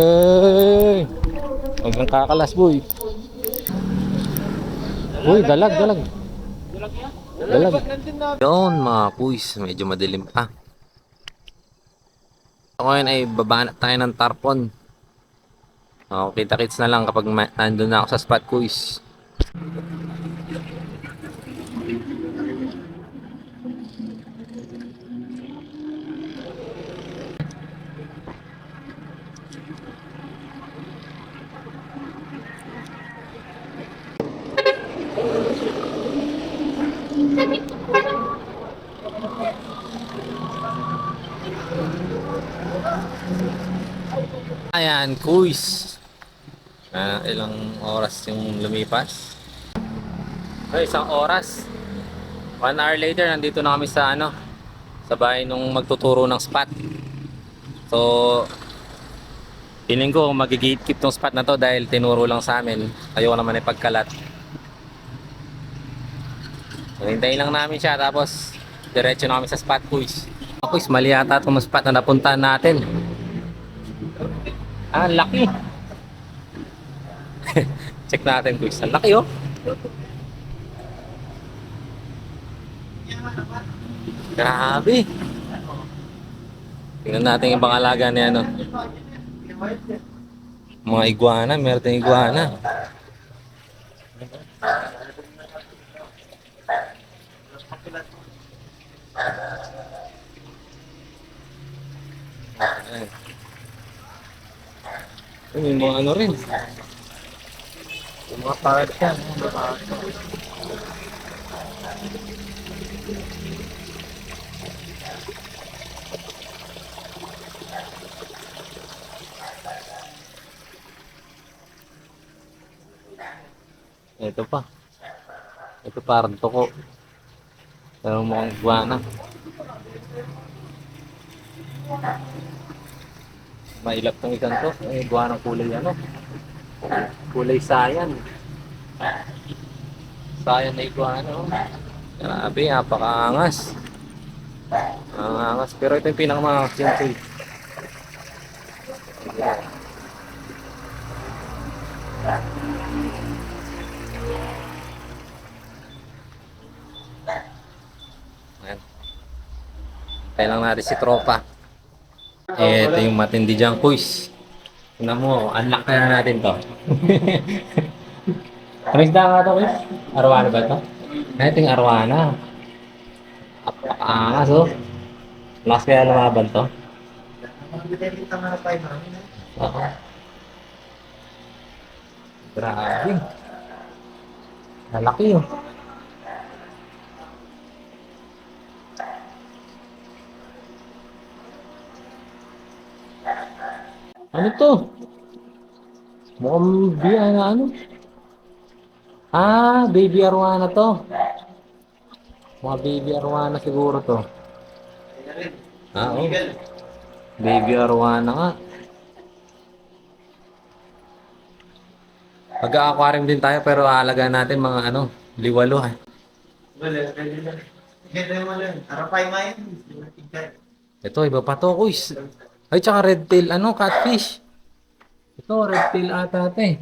Hey! Huwag kang kakalas, boy. Uy, dalag, dalag. Dalag. Yun, mga kuys. Medyo madilim pa. So, ngayon ay baba na tayo ng tarpon. Oh, kita-kits na lang kapag nandun na ako sa spot kuys. Ayan, kuys. Ah, ilang oras yung lumipas? Ay, isang oras. One hour later, nandito na kami sa ano, sa bahay nung magtuturo ng spot. So, feeling ko magigatekeep tong spot na to dahil tinuro lang sa amin. Ayoko naman ipagkalat. Hintayin lang namin siya tapos diretso na kami sa spot, kuys. Kuys, mali yata itong spot na napuntahan natin. Ah, laki. Check natin, guys. Ang laki, oh. Grabe. Tingnan natin yung pangalaga ni ano. Mga iguana, meron tayong iguana. Ay, may mga ano rin. May mga parrot yan. Ito pa. Ito parang toko. Pero mukhang iguana. Mailap tong isang to. Ay, gawa ng kulay ano. Kulay sayan. Sayan na iguana. Grabe, napakaangas. Angas. Pero ito yung pinakamangas yung to. Ayan. Kailangan natin si tropa. Ito yung matindi dyan, kuys. Tingnan mo, unlock na natin to. Ano isda nga to, kuys? Arwana ba to? Ito yung arwana. Apakaangas, oh. Lakas kaya lumaban to. Oo. Grabe. Malaki, oh. Ano to? Mukhang biya na ano? Ah, baby arwana to. Mga baby arwana siguro to. Ah, oh. Baby arwana nga. Pag-aquarium din tayo pero aalagaan natin mga ano, liwalo ha. Ito, iba pa to, kuys. Ay, tsaka red tail, ano, catfish. Ito, red tail ata ito eh.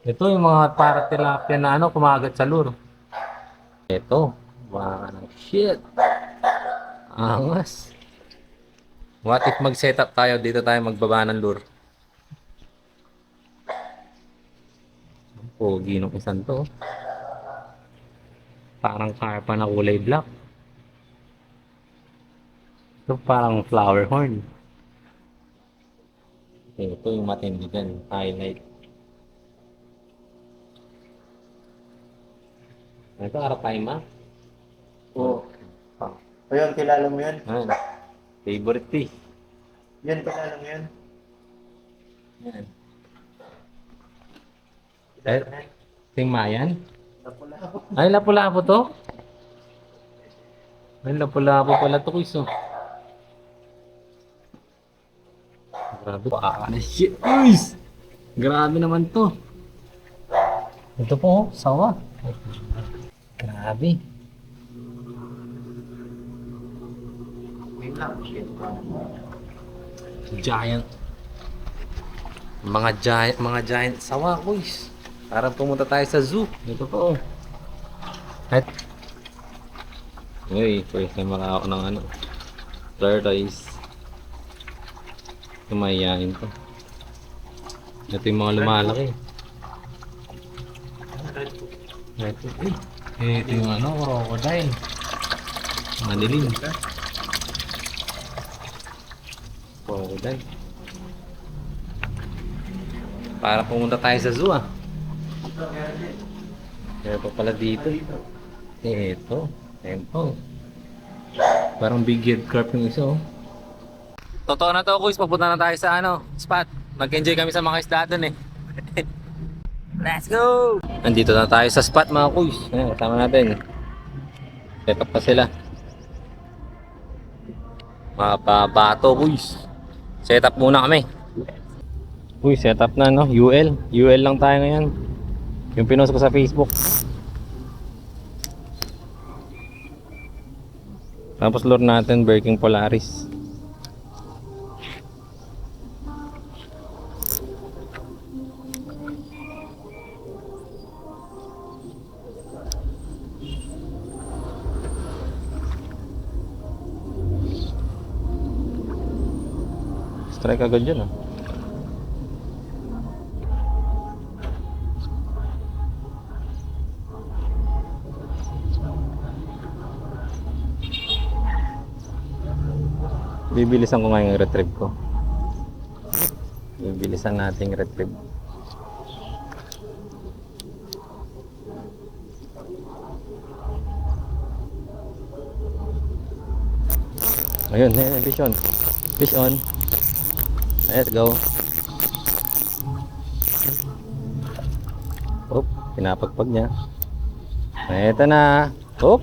Ito yung mga para tilapia na ano, kumagat sa lure. Ito, ng shit. Angas. What if mag-setup tayo, dito tayo magbaba ng lure. Pogi nung isang to. Parang karpa na kulay black. Ito parang flower horn. Ito yung matindi dyan. Highlight. Ito, Arapaima. Oo. Ayun, kilala mo yun? Ayan. Favorite fish. Yan, kilala mo yun? Ayan. Eh, Ting Mayan? Lapu-lapu. Ay, lapu-lapu to? Ay, lapu-lapu pala to, Kuis, oh. Grabe. Ah, shit, Kuis! Grabe naman to. Ito po, oh, sawa. Grabe. Giant. Mga giant, mga giant sawa, boys. Para pumunta tayo sa zoo. Ito po. At Uy, first time makaka ako ng ano. Tortoise. Tumayain to. Ito yung mga lumalaki. Ito, uy. Ito yung ano, crocodile. Madilim. Crocodile. Para pumunta tayo sa zoo ah. Kaya pa pala dito. Eh, ito. Tempo. Parang big head carp yung isa oh. Totoo na to, Kuis. Papunta na tayo sa ano, spot. Mag-enjoy kami sa mga isda dun eh. Let's go! Nandito na tayo sa spot mga Kuis. Ayan, kasama natin. Set up pa sila. Mga pabato, Kuis. Set up muna kami. Uy, set up na no, UL. UL lang tayo ngayon. Yung pinost ko sa Facebook. Tapos lure natin Birking Polaris. Strike agad yun ah. Bibilisan ko nga yung retrieve ko. Bibilisan natin yung retrieve. Ayun, ayun, fish on. Fish on. Let's go. Oop, pinapagpag niya. Ito na. Oop.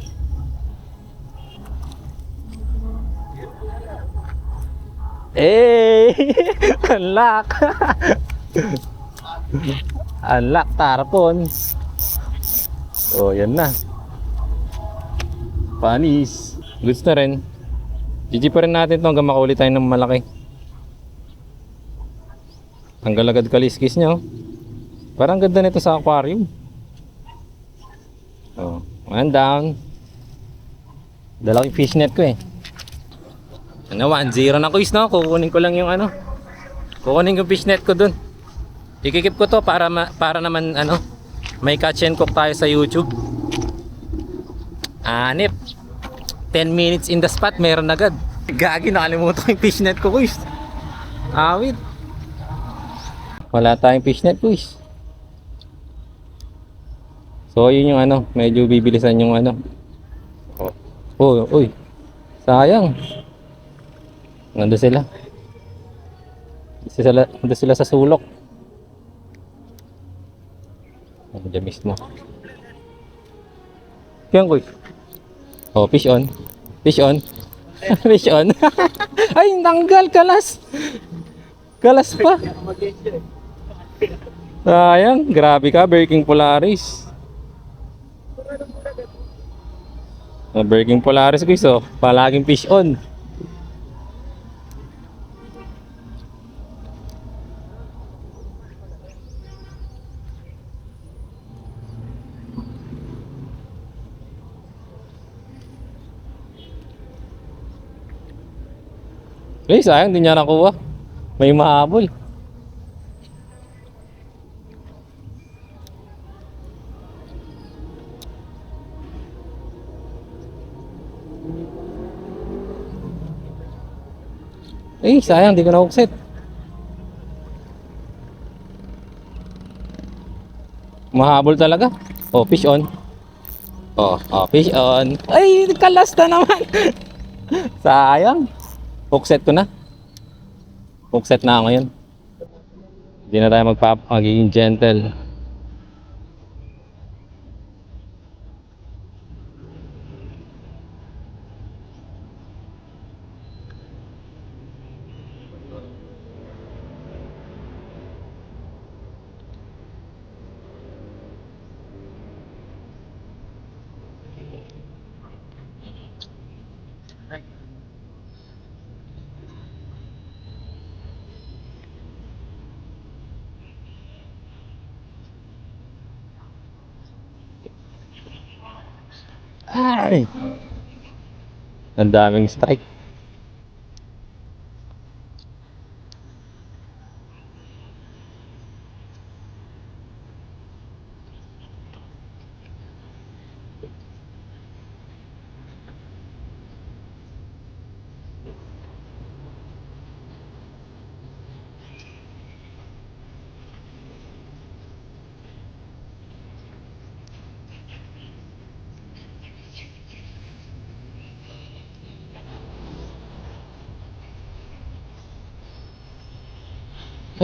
Eh! Unlock! Unlock tarpon. Oh, yan na. Panis. Goods na rin. GG pa rin natin to hanggang makauli tayo ng malaki. Tanggal agad kaliskis niya oh. Parang ganda nito sa aquarium. Oh, one down. Dala ko yung fishnet ko eh. Ano, 1-0 na quiz no? Kukunin ko lang yung ano. Kukunin ko yung fishnet ko dun. Ikikip ko to para ma- para naman ano, may catch and cook tayo sa YouTube. Anip. 10 minutes in the spot, meron agad. Gagi, nakalimutan ko yung fishnet ko, quiz. Awit. Wala tayong fishnet, quiz. So, yun yung ano, medyo bibilisan yung ano. Oh, oh uy. Sayang. Nandun sila. Sila, nandun sila sa sulok. Nandiyan mismo. Yan ko. Oh, fish on. Fish on. fish on. Ay, tanggal kalas. Kalas pa. Sayang, grabe ka, Birking Polaris. Oh, Birking Polaris guys, oh. Palaging fish on. Eh, sayang, hindi niya nakuha. May mahabol. Eh, sayang, di ko na-hookset. Mahabol talaga. Oh, fish on. Oh, oh, fish on. Ay, kalas na naman. sayang. Hookset ko na. Hookset na ako ngayon. Hindi na tayo magpap magiging gentle. Ang daming strike.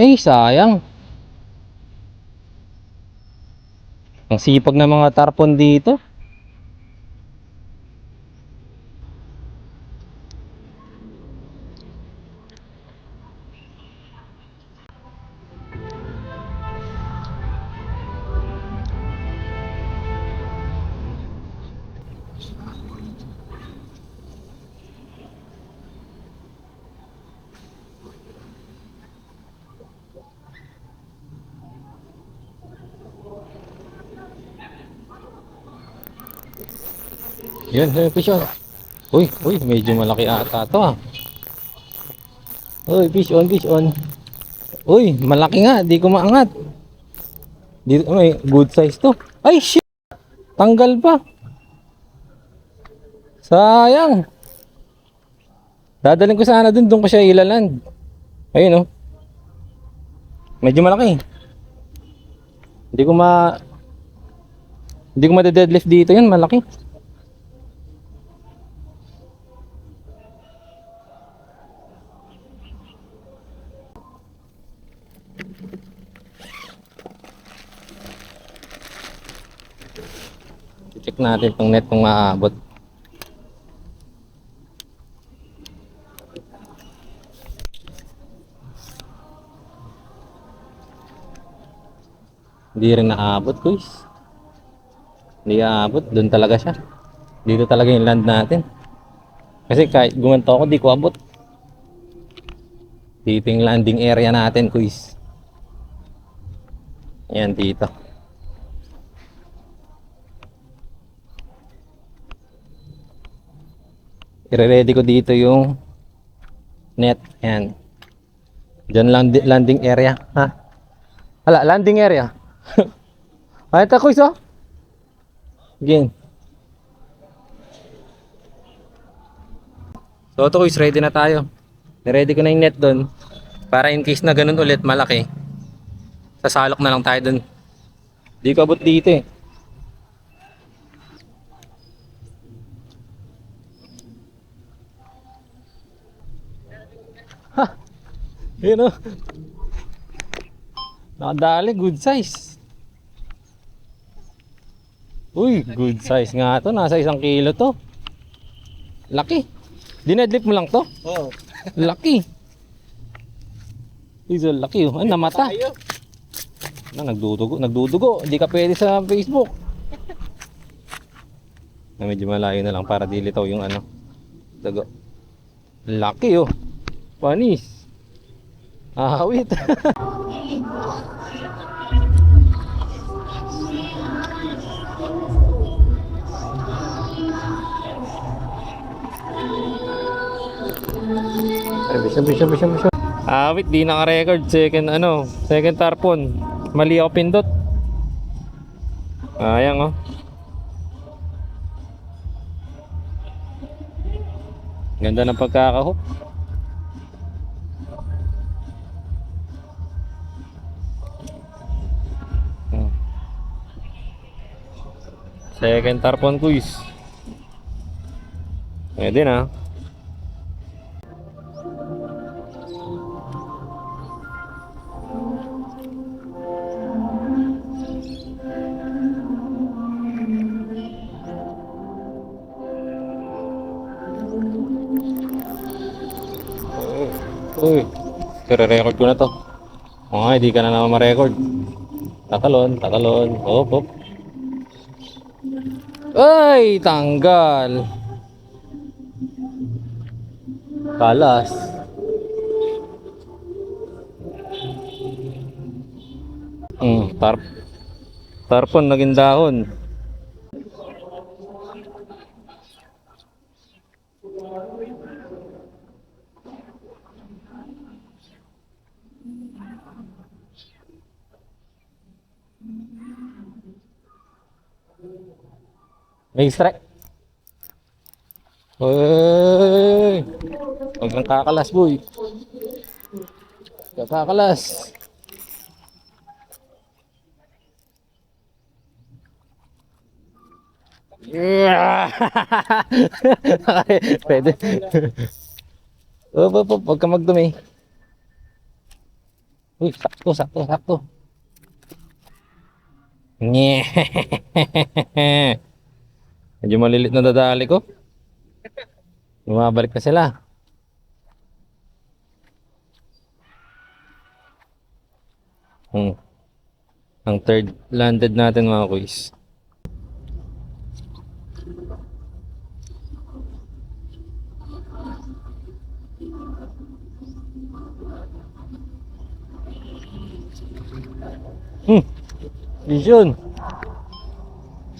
Ay, sayang. Ang sipag ng mga tarpon dito. Yun, yun, fish on. Uy, uy, medyo malaki ata to ah. Uy, fish on, fish on. Uy, malaki nga, di ko maangat. Dito, may good size to. Ay, shit! Tanggal pa. Sayang. Dadalhin ko sana dun, dun ko siya ilaland. Ayun oh. Medyo malaki. Hindi ko ma... Hindi ko ma-deadlift dito yan, malaki. Check natin tong net kung maabot. Hindi rin naabot, guys. Hindi aabot, doon talaga siya. Dito talaga yung land natin. Kasi kahit gumanto ako, di ko abot. Dito yung landing area natin, guys. Yan, dito. I-ready ko dito yung net. Yan. Diyan lang landing area. Ha? Hala, landing area. Ay, ito ko iso. Again. So, ito quiz, ready na tayo. Ready ko na yung net doon. Para in case na ganun ulit, malaki. Sasalok na lang tayo doon. Di ko abot dito eh. Yun o. Nakadali, good size. Uy, good size nga to. Nasa isang kilo to. Laki. Dinedlip mo lang to? Oo. Laki. Uy, so laki oh. Ay, namata. Na, nagdudugo. Nagdudugo. Hindi ka pwede sa Facebook. Na medyo malayo na lang para dilitaw yung ano. Dugo. Laki oh. Panis. Ahawit. Ay, bisa, bisa, bisa, bisa. Awit, di naka-record. Second, ano, second tarpon. Mali ako pindot. Ayang, oh. Ganda ng pagkakahook. Second tarpon quiz. Pwede na. Uy, kire-record ko na to. Oo nga, hindi ka na naman ma-record. Tatalon, tatalon. Hop, hop. Ay, tanggal. Kalas. Hmm, tarp. Tarpon naging dahon. May strike. Uy! Huwag kang kakalas, boy. Kang kakalas. Yeah! Pwede. Op, op, op. Huwag ka magdumi. Uy, sakto, sakto, sakto. Nye. Medyo malilit na dadali ko. Bumabalik na sila. Hmm. Ang third landed natin mga kuys. Hmm. Vision.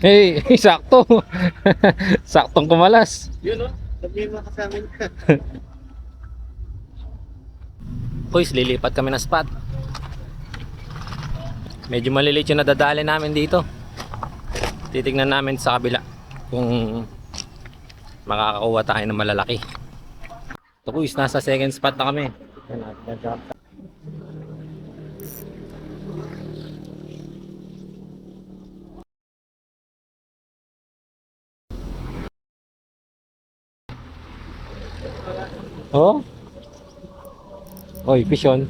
Hey, sakto. Saktong kumalas. Yun o. Sabihin mo sa amin. Boys, lilipat kami ng spot. Medyo malilit yung nadadali namin dito. Titignan namin sa kabila kung makakakuha tayo ng malalaki. Ito boys, nasa second spot na kami. Oh? Oy, fish on.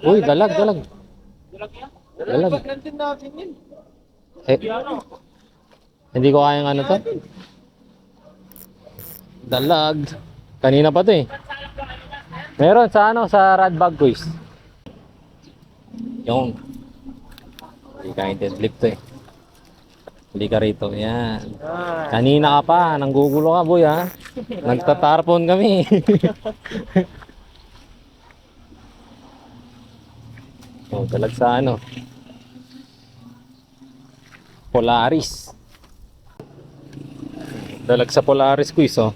Uy, dalag, dalag. Dalag. Eh, hindi ko kayang ano to. Dalag. Kanina pa to eh. Meron sa ano, sa rad bag quiz. Yung. Hindi ka flip to eh. Hindi ka rito. Yan. Kanina ka pa. Nanggugulo ka boy ha. Nagtatarpon kami. oh, dalag sa ano. Polaris. Dalag sa Polaris quiz oh.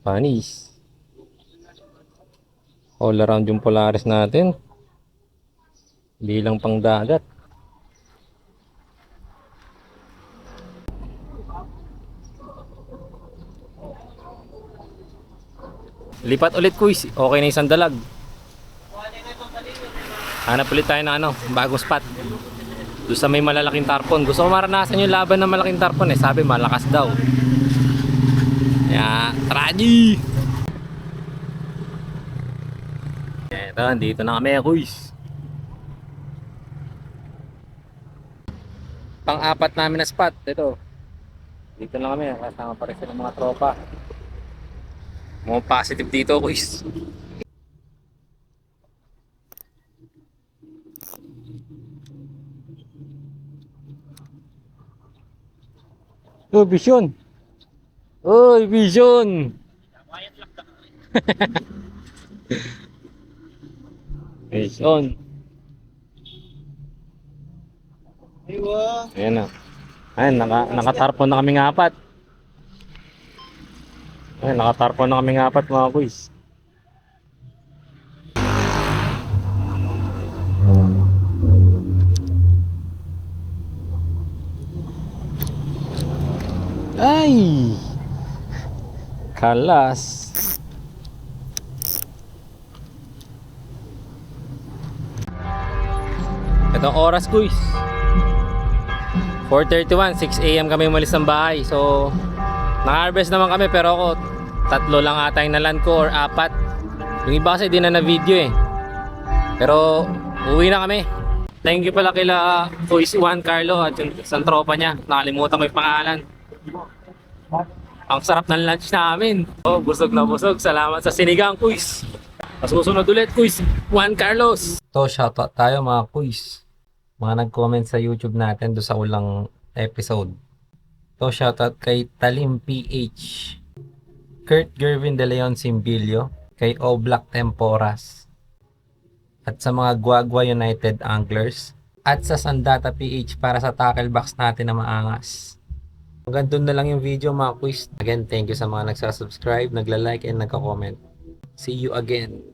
Panis. All around yung Polaris natin. Bilang pang dagat. Lipat ulit quiz. Okay na isang dalag. Hanap ulit tayo ng ano, bagong spot. Doon sa may malalaking tarpon. Gusto ko maranasan yung laban ng malaking tarpon eh. Sabi malakas daw. Kaya, tragy! Eto, dito na kami, kuys. Pang-apat namin na spot. Ito. Dito na kami. Kasama pa rin sila mga tropa. Mga positive dito, kuys. Oh, vision. Oh, vision. vision. Iwa. Ayan na. Ayan, naka, nakatarpon na kaming apat. Ayan, nakatarpon na kaming apat mga boys. Ay! Kalas. Ito ang oras guys. 4.31, 6 a.m. kami umalis ng bahay. So, na-harvest naman kami pero ako, tatlo lang ata yung nalan ko or apat. Yung iba kasi di na na-video eh. Pero, uwi na kami. Thank you pala kila Kuis Juan Carlo at yung isang tropa niya. Nakalimutan ko yung pangalan. Ang sarap ng lunch namin. Oh, busog na busog. Salamat sa sinigang, Kuis. Masusunod ulit, Kuis. Juan Carlos. To, shoutout tayo mga Kuis mga nag-comment sa YouTube natin do sa ulang episode. To shoutout kay Talim PH, Kurt Gervin De Leon Simbilio, kay O Black Temporas, at sa mga Guagua United Anglers, at sa Sandata PH para sa tackle box natin na maangas. Hanggang doon na lang yung video mga quiz. Again, thank you sa mga nagsasubscribe, nagla-like, and nagka-comment. See you again.